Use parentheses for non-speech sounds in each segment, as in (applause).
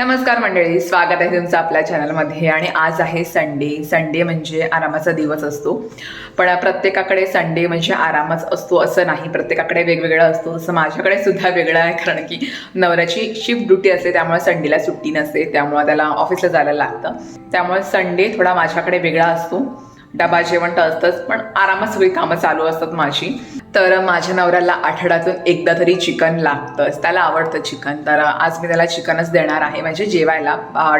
नमस्कार मंडळी स्वागत आहे तुमचं आपल्या चॅनलमध्ये आणि आज आहे संडे संडे म्हणजे आरामाचा दिवस असतो. पण प्रत्येकाकडे संडे म्हणजे आरामच असतो असं नाही. प्रत्येकाकडे वेगवेगळं असतो. असं माझ्याकडे सुद्धा वेगळं आहे कारण की नवऱ्याची शिफ्ट ड्युटी असते त्यामुळे संडेला सुट्टी नसते त्यामुळे त्याला ऑफिसला जायला लागतं. त्यामुळे संडे थोडा माझ्याकडे वेगळा असतो. डबा जेवण तर असतंच पण आरामात सगळी कामं चालू असतात माझी. तर माझ्या नवऱ्याला आठवड्यातून एकदा तरी चिकन लागतंच. त्याला आवडतं चिकन. तर आज मी त्याला चिकनच देणार आहे. म्हणजे जेवायला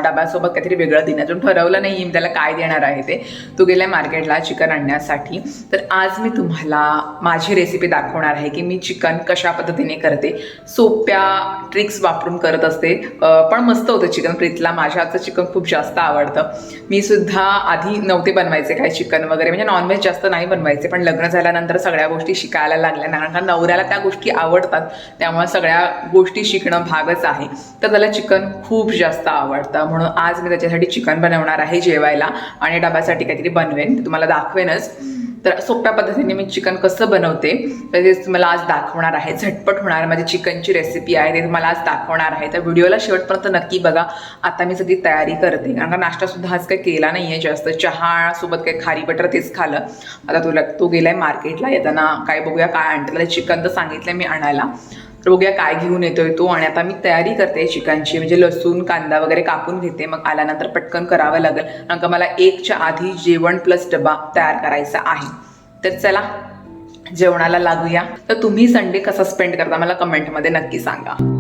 डब्यासोबत काहीतरी वेगळं देण्यातून ठरवलं नाही. मी त्याला काय देणार आहे ते. तू गेल्या मार्केटला चिकन आणण्यासाठी. तर आज मी तुम्हाला माझी रेसिपी दाखवणार आहे की मी चिकन कशा पद्धतीने करते. सोप्या ट्रिक्स वापरून करत असते. पण मस्त होतं चिकन. प्रीतला माझ्या आजचं चिकन खूप जास्त आवडतं. मी सुद्धा आधी नव्हते बनवायचे काय चिकन वगैरे. म्हणजे नॉनव्हेज जास्त नाही बनवायचे. पण लग्न झाल्यानंतर सगळ्या गोष्टी शिकायला लागल्या. कारण का नवऱ्याला त्या गोष्टी आवडतात. त्यामुळे सगळ्या गोष्टी शिकणं भागच आहे. तर त्याला चिकन खूप जास्त आवडतं. म्हणून आज मी त्याच्यासाठी चिकन बनवणार आहे जेवायला. आणि डब्यासाठी काहीतरी बनवेन. तुम्हाला दाखवेनच. तर सोप्या पद्धतीने मी चिकन कसं बनवते तर ते तुम्हाला आज दाखवणार आहे. झटपट होणार माझी चिकनची रेसिपी आहे ते तुम्हाला आज दाखवणार आहे. तर व्हिडिओला शेवटपर्यंत नक्की बघा. आता मी सगळी तयारी करते. कारण का नाश्तासुद्धा आज काही केला नाही आहे जास्त चहासोबत काही खारी बटर तेच खालं आता तुला तो गेलाय मार्केटला येताना काय बघूया काय आणतं त्याला चिकन तर सांगितलं मी आणायला. तर बघूया काय घेऊन येतोय तो आणि आता मी तयारी करते चिकनची म्हणजे लसूण कांदा वगैरे कापून घेते. मग आल्यानंतर पटकन करावं लागेल. कारण का मला एकच्या आधी जेवण प्लस डबा तयार करायचा आहे. तर चला जेवणाला लागूया. तर तुम्ही संडे कसा स्पेंड करता? मला कमेंटमध्ये नक्की सांगा.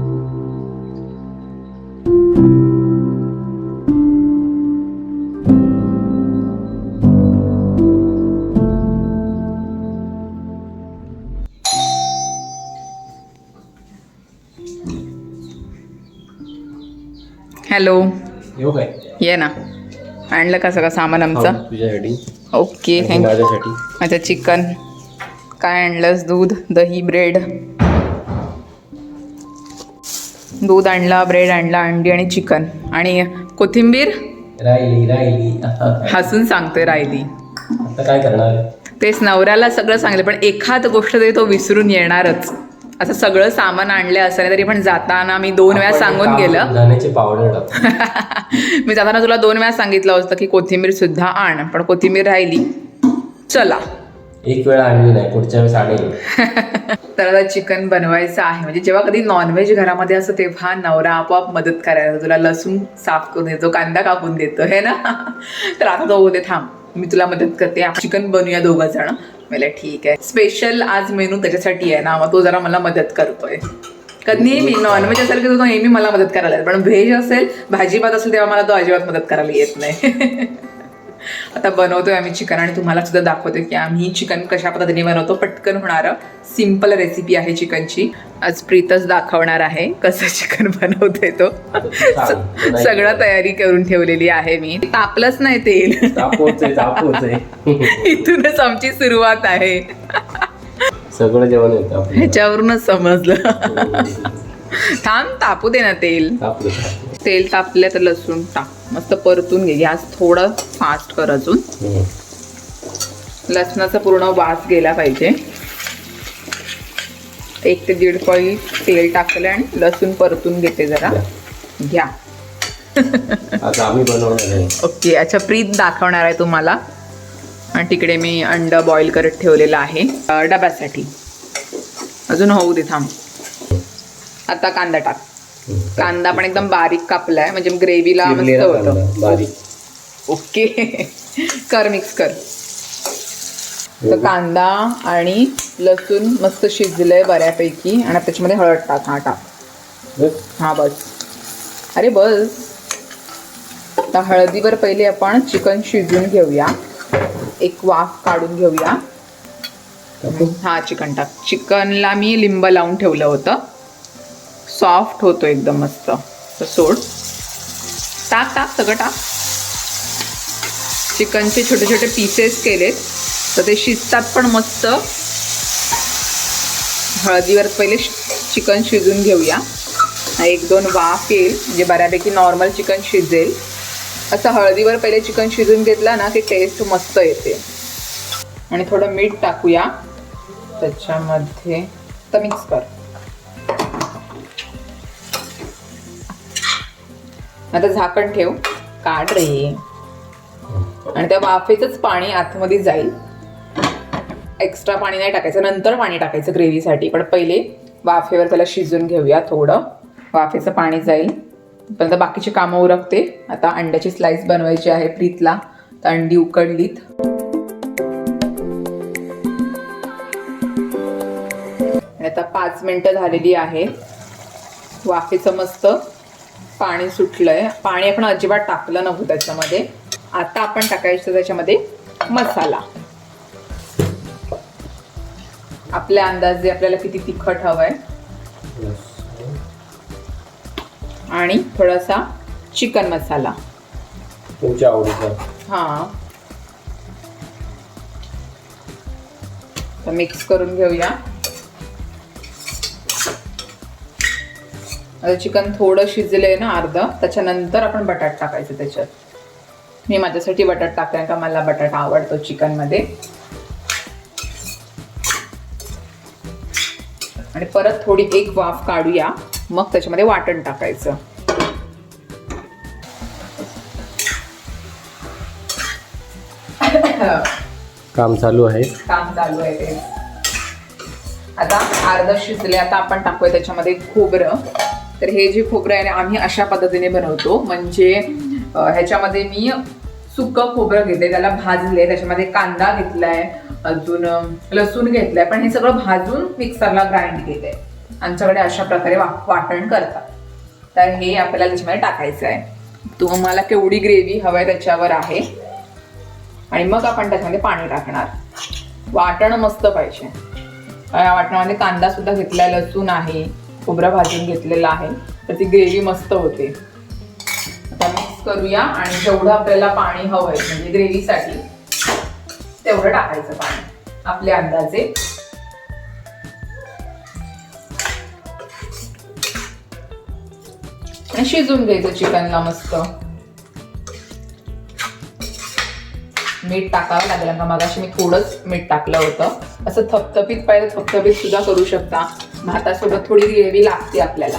हॅलो. येऊ काय? ये ना. आणलं का सगळं सामान आमचं? हो, तुझ्यासाठी ओके आणि थँक्यू माझ्यासाठी. अच्छा चिकन काय आणलंस? दूध दही ब्रेड दूध आणला ब्रेड आणला अंडी आणि चिकन आणि कोथिंबीर? राहिली राहिली. आता हसून सांगतोय राहिली. काय करणार? तेच नवऱ्याला सगळं सांगले पण एखाद गोष्ट तरी तो विसरून येणारच. असं सगळं सामान आणलं असं नाही तरी पण जाताना मी दोन वेळा सांगून गेलं. धण्याचे पावडर टाकू. (laughs) मी जाताना तुला दोन वेळा सांगितलं होतं की कोथिंबीर सुद्धा आण पण कोथिंबीर राहिली. चला. एक वेळा आणली नाही पुढच्या वेळेस आणेल. (laughs) तर आता चिकन बनवायचं आहे. म्हणजे जेव्हा कधी नॉनव्हेज घरामध्ये असतं तेव्हा नवरा आपोआप मदत करायला तुला लसूण साफ करून देतो कांदा कापून देतो हे ना? (laughs) तर आता तो होते थांब मी तुला मदत करते. चिकन बनवूया दोघं जण. मला ठीक आहे. स्पेशल आज मेनू त्याच्यासाठी आहे ना मग तो जरा मला मदत करतोय. कधी नेहमी नॉनव्हेज असेल की तो नेहमी मला मदत करायला. पण व्हेज असेल भाजी भात असेल तेव्हा मला तो अजिबात मदत करायला येत नाही. (laughs) आता बनवतोय आम्ही चिकन आणि तुम्हाला सुद्धा दाखवतोय की आम्ही चिकन कशा पद्धतीने बनवतो. पटकन होणारं सिंपल रेसिपी आहे चिकनची आज प्रीतच दाखवणार आहे कसं चिकन (laughs) बनवतोय तो. सांग. (laughs) सगळं तयारी करून ठेवलेली आहे मी. तापलंच नाही तेल. तापोच आहे तापोच आहे (laughs) इथूनच आमची सुरुवात आहे. सगळं जेवण ह्याच्यावरूनच समजलं. थांब तापू दे ना तेल. तेल तापले तर लसूण टाक. मस्त परतून घे. गॅस थोडं फास्ट कर अजून. लसणाचा पूर्ण वास गेला पाहिजे. एक ते दीड पळी तेल टाकलं आणि लसूण परतून घेते जरा. घ्या. ओके अच्छा प्रीत दाखवणार आहे तुम्हाला. आणि तिकडे मी अंड बॉईल करत ठेवलेलं आहे. डब्यासाठी. अजून होऊ दे थांब. आता कांदा टाक. कांदा पण एकदम बारीक कापलाय म्हणजे ग्रेव्हीला मस्त होतं. बारीक. ओके. कर मिक्स कर. तर कांदा आणि लसूण मस्त शिजलंय बऱ्यापैकी आणि त्याच्यामध्ये हळद टाक हा टाक. बस. हा बस. अरे बस. आता हळदीवर पहिले आपण चिकन शिजवून घेऊया. एक वाफ काढून घेऊया? हा चिकन टाक. चिकनला मी लिंब लावून ठेवलं होतं. सॉफ्ट होतो एकदम मस्त. तर सोड. टाक टाक सगळं टाक. चिकनचे छोटे छोटे पीसेस केलेत. तर ते शिजतात पण मस्त. हळदीवर पहिले चिकन शिजून घेऊया. एक दोन वाफ येईल. म्हणजे बऱ्यापैकी नॉर्मल चिकन शिजेल. असं हळदीवर पहिले चिकन शिजून घेतला ना की टेस्ट मस्त येते. आणि थोडं मीठ टाकूया. त्याच्यामध्ये तर मिक्स कर. आता झाकण ठेव. काढ रे. आणि त्या वाफेचंच पाणी आतमध्ये जाईल. एक्स्ट्रा पाणी नाही टाकायचं. नंतर पाणी टाकायचं ग्रेव्हीसाठी. पण पहिले वाफेवर त्याला शिजून घेऊया थोडं. वाफेचं पाणी जाईल. पण बाकीची कामं उरकते. आता अंड्याची स्लाइस बनवायची आहे प्रीतला. तर अंडी उकडलीत. आणि आता पाच मिनटं झालेली आहेत वाफेचं मस्त पाणी सुटलंय. पाणी आपण अजिबात टाकलं नव्हतं त्याच्यामध्ये. आता आपण टाकायचं त्याच्यामध्ये मसाला. आपल्या अंदाजे आपल्याला किती तिखट हवंय. आणि थोडासा चिकन मसाला. तुमच्या आवडीचा हा. तर मिक्स करून घेऊया. चिकन थोडं शिजलंय ना अर्ध त्याच्यानंतर आपण बटाट टाकायचं त्याच्यात. मी माझ्यासाठी बटाट टाकते का मला बटाटा आवडतो चिकनमध्ये आणि परत थोडी एक वाफ काढूया मग त्याच्यामध्ये वाटण टाकायचं. काम चालू आहे. काम चालू आहे ते. आता अर्ध शिजले आता आपण टाकूया त्याच्यामध्ये खोबरं. तर हे जे खोबरं आहे ना आम्ही अशा पद्धतीने बनवतो. म्हणजे ह्याच्यामध्ये मी सुकं खोबरं घेतलंय त्याला भाजले त्याच्यामध्ये कांदा घेतलाय अजून लसूण घेतलाय पण हे सगळं भाजून मिक्सरला ग्राइंड केलंय. आमच्याकडे अशा प्रकारे वा वाटण करतात. तर हे आपल्याला त्याच्यामध्ये टाकायचं आहे. तुम्हाला केवढी ग्रेव्ही हवाय त्याच्यावर आहे. आणि मग आपण त्याच्यामध्ये पाणी टाकणार. वाटण मस्त पाहिजे. या वाटणामध्ये कांदा सुद्धा घेतलाय लसूण आहे. खोबरा भाजून घेतलेला आहे. तर ती ग्रेव्ही मस्त होते. आता मिक्स करूया आणि जेवढं आपल्याला पाणी हवंय म्हणजे ग्रेव्हीसाठी तेवढं टाकायचं पाणी. आपल्या अंदाजे. आणि शिजून घ्यायचं चिकनला मस्त. मीठ टाकावं लागेल. का मगाशी मी थोडंच मीठ टाकलं होतं. असं थपथपीत पाहिजे थपथपीत सुद्धा करू शकता. भातासोबत थोडी ग्रेव्ही लागते आपल्याला.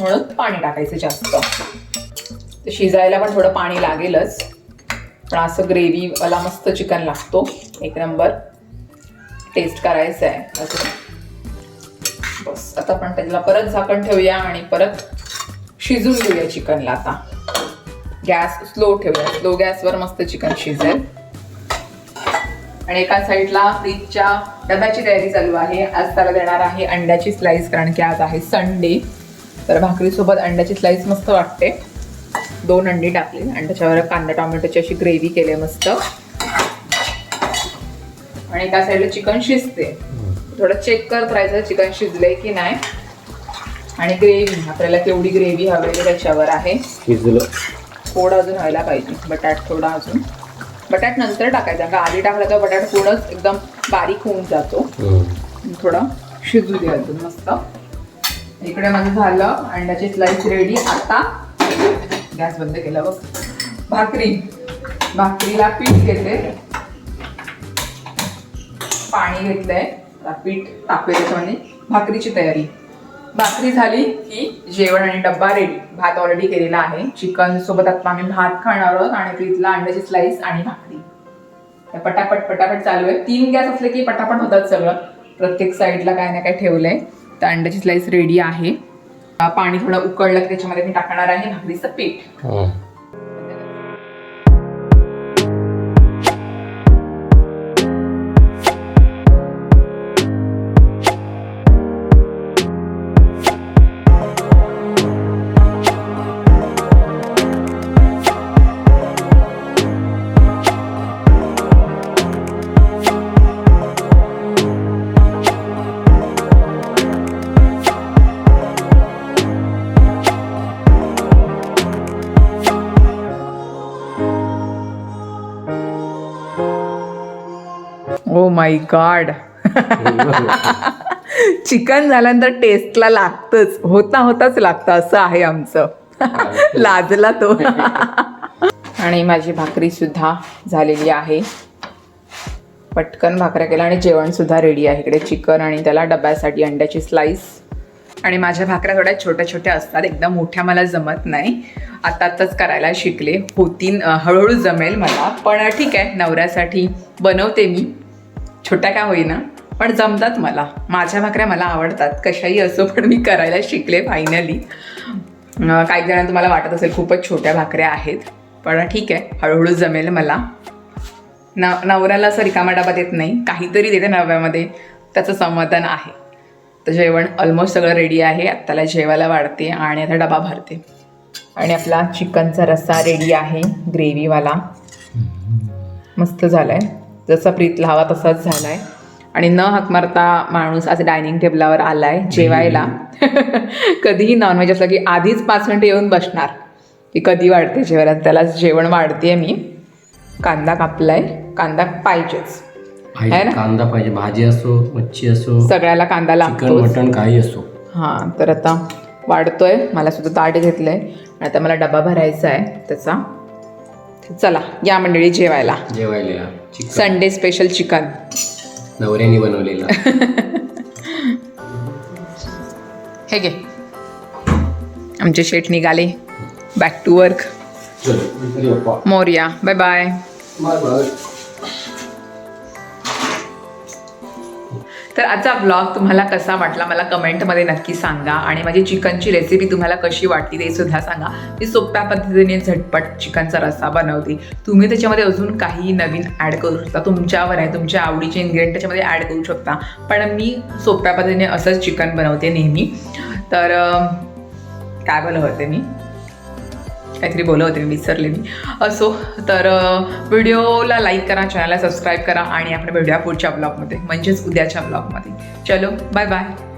म्हणून पाणी टाकायचं जास्त. शिजायला पण थोडं पाणी लागेलच. पण असं ग्रेव्ही मला मस्त चिकन लागतो. एक नंबर. टेस्ट करायचं आहे असं. बस. आता आपण त्याला परत झाकण ठेवूया आणि परत शिजून घेऊया चिकनला आता. गॅस स्लो ठेवूया. स्लो गॅसवर मस्त चिकन शिजेल. आणि एका साईडला फ्रीजच्या डब्याची तयारी चालू आहे. आज त्याला देणार आहे अंड्याची स्लाइस कारण की आज आहे संडे तर भाकरीसोबत अंड्याची स्लाइस मस्त वाटते. दोन अंडी टाकली. आणि त्याच्यावर कांदा टोमॅटोची अशी ग्रेव्ही केली मस्त. आणि एका साईडला चिकन शिजते. थोडं चेक करत राहायचं चिकन शिजलंय की नाही. आणि ग्रेव्ही आपल्याला केवढी ग्रेव्ही हवी आहे त्याच्यावर आहे. शिजलं. थोडं अजून व्हायला पाहिजे. बटाट थोडा अजून. बटाट नंतर टाकायचा का आधी टाकला तर बटाट पूर्णच एकदम बारीक होऊन जातो. थोडं शिजू दे अजून मस्त. इकडे माझं झालं अंड्याची स्लाइस रेडी आता गॅस बंद केला बघ. भाकरी. भाकरीला पीठ घेते. पाणी घेतलंय. पीठ त्याच्यामध्ये. भाकरीची तयारी. भाकरी झाली की जेवण आणि डब्बा रेडी भात ऑलरेडी केलेला आहे. चिकन सोबत आता आम्ही भात खाणार आहोत आणि प्रीतला अंड्याची स्लाइस आणि भाकरी. पटापट पटापट चालू आहे. तीन गॅस असले की पटापट होतात सगळं. प्रत्येक साईडला काय ना काय ठेवलंय. तर अंड्याची स्लाइस रेडी आहे. पाणी थोडं उकळलं की त्याच्यामध्ये मी टाकणार आहे भाकरीचं पीठ. हो. माय गॉड चिकन झाल्यानंतर टेस्टला लागतच. होता होताच लागतं. असं आहे आमचं. लाजला तो. आणि माझी भाकरी सुद्धा झालेली आहे. पटकन भाकऱ्या केल्या आणि जेवण सुद्धा रेडी आहे. इकडे चिकन आणि त्याला डब्यासाठी अंड्याची स्लाइस आणि माझ्या भाकऱ्या थोड्या छोट्या छोट्या असतात. एकदम मोठ्या मला जमत नाही. आता आताच करायला शिकले. होतीन हळूहळू जमेल मला. पण ठीक आहे. नवऱ्यासाठी बनवते मी. छोट्या का होईना पण जमतात मला. माझ्या भाकऱ्या मला आवडतात. कशाही असो पण मी करायला शिकले फायनली काही जणांना तुम्हाला वाटत असेल खूपच छोट्या भाकऱ्या आहेत पण ठीक आहे हळूहळू जमेल मला. न नवऱ्याला असं रिकामा डबा देत नाही काहीतरी देते नव्यामध्ये त्याचं समाधान आहे. तर जेवण ऑलमोस्ट सगळं रेडी आहे आत्ताला जेवायला वाढते आणि आता डबा भरते. आणि आपला चिकनचा रस्सा रेडी आहे ग्रेव्हीवाला मस्त झालाय. जसा प्रीतला हवा तसाच झालाय. आणि न हाक मारता माणूस आज डायनिंग टेबलावर आलाय जेवायला. (laughs) कधीही नॉनव्हेज असलं की आधीच पाच मिनिटं येऊन बसणार. की कधी वाढते जेवायला त्याला जेवण वाढते मी. कांदा कापलाय कांदा पाहिजेच. आहे ना? कांदा पाहिजे भाजी असो मच्छी असो सगळ्याला कांदा लागतो मटन काही असो. हां तर आता वाढतोय. मला सुद्धा ताट घेतलंय. आणि आता मला डबा भरायचा आहे त्याचा. चला या मंडळी जेवायला. जेवायला संडे स्पेशल चिकन नवऱ्याने बनवलेला. (laughs) हे घे. आमचे शेट निघाले. Back to work Morya bye bye तर आजचा ब्लॉग तुम्हाला कसा वाटला मला कमेंटमध्ये नक्की सांगा. आणि माझी चिकनची रेसिपी तुम्हाला कशी वाटली ते सुद्धा सांगा. मी सोप्या पद्धतीने झटपट चिकनचा रस्सा बनवते. तुम्ही त्याच्यामध्ये अजून काही नवीन ॲड करू शकता. तुमच्यावर आहे तुमच्या आवडीचे इन्ग्रेडियंट त्याच्यामध्ये ॲड करू शकता. पण मी सोप्या पद्धतीने असंच चिकन बनवते नेहमी. तर काय बोलत होते मी? काहीतरी बोलत होते मी विसरले मी. असो तर व्हिडिओला लाईक करा चॅनलला सबस्क्राईब करा आणि आपण भेटूया पुढच्या ब्लॉगमध्ये म्हणजेच उद्याच्या ब्लॉगमध्ये चलो बाय बाय